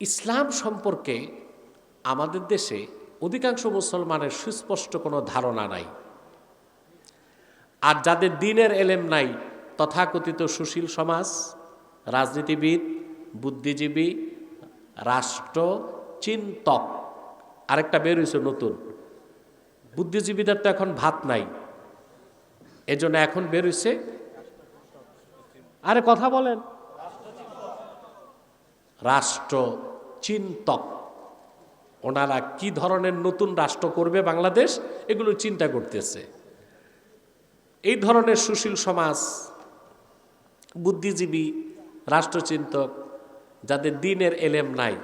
ইসলাম সম্পর্কে আমাদের দেশে অধিকাংশ মুসলমানের সুস্পষ্ট কোনো ধারণা নাই। আর যাদের দিনের এলেম নাই, তথাকথিত সুশীল সমাজ, রাজনীতিবিদ, বুদ্ধিজীবী, রাষ্ট্র, চিন্তক, আরেকটা বের হয়েছে নতুন। বুদ্ধিজীবীদের তো এখন ভাত নাই। এজন্য এখন বের হয়েছে আরে কথা বলেন। রাষ্ট্র। চিন্তক ওনারা কি ধরনের নতুন রাষ্ট্র করবে বাংলাদেশ? এগুলো চিন্তা করতেছে। এই ধরনের সুশীল সমাজ, বুদ্ধিজীবী, রাষ্ট্রচিন্তক, যাদের দিনের এলেম নাই,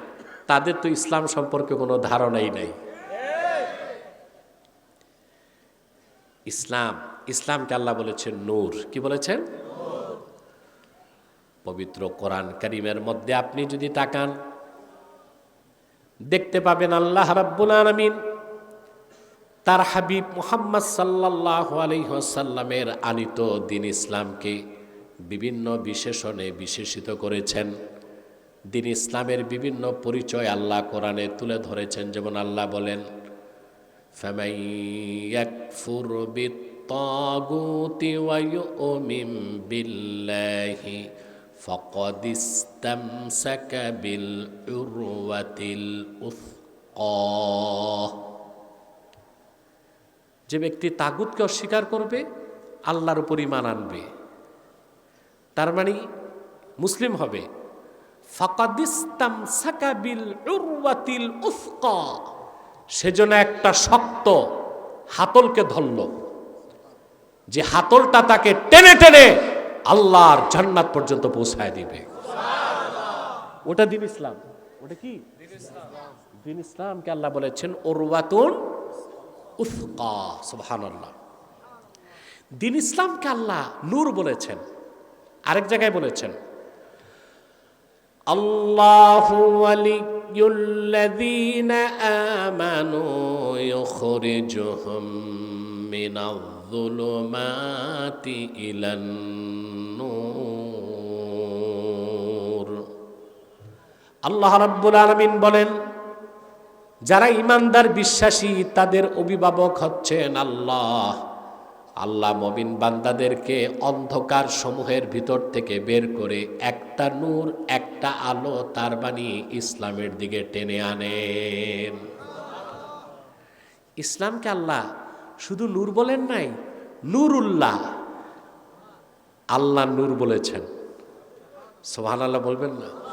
তাদের তো ইসলাম সম্পর্কে কোনো ধারণাই নাই। ইসলাম, ইসলামকে আল্লাহ বলেছেন নূর। কি বলেছেন? পবিত্র কোরআন করিমের মধ্যে আপনি যদি তাকান দেখতে পাবেন আল্লাহ রাব্বুল আলমিন। তার হাবিব মোহাম্মদ সাল্লাহ আলহ্লামের আনিত দিন ইসলামকে বিভিন্ন বিশেষণে বিশেষিত করেছেন। দিন ইসলামের বিভিন্ন পরিচয় আল্লাহ কোরআনে তুলে ধরেছেন, যেমন আল্লাহ বলেন ফ্যামাই يكفر بالطاغوت ويؤمن بالله فقد استمسك بالعروة الوثقى যে ব্যক্তি তাগুতকে অস্বীকার করবে আল্লাহর উপর ইমান আনবে তার মানে মুসলিম হবে ফাকাদিস্তাম সাকাবিল উরওয়াতিল উফকা সেজন্য একটা শক্ত হাতলকে ধরল যে হাতলটা তাকে টেনে টেনে আল্লাহর জান্নাত পর্যন্ত পৌঁছায় দিবে। ওটা দিন ইসলাম। ওটা কি? দিন ইসলামকে আল্লাহ বলেছেন ওরওয়াতুন উফকা সুবহানাল্লাহ। দিন ইসলামকে আল্লাহ নূর বলেছেন। আরেক জায়গায় বলেছেন الله ولي الذين آمنوا يخرجهم من الظلمات إلى النور আল্লাহ রাব্বুল আলামিন বলেন যারা ইমানদার বিশ্বাসী তাদের অভিভাবক হচ্ছেন আল্লাহ আল্লাহ মবিন বান্দাদেরকে অন্ধকার সমূহের ভিতর থেকে বের করে একটা নূর, একটা আলো তার বাণী ইসলামের দিকে টেনে আনেন। ইসলামকে আল্লাহ শুধু নূর বলেন নাই, নূরুল্লাহ। আল্লাহ নূর বলেছেন। সোহান আল্লাহ বলবেন না?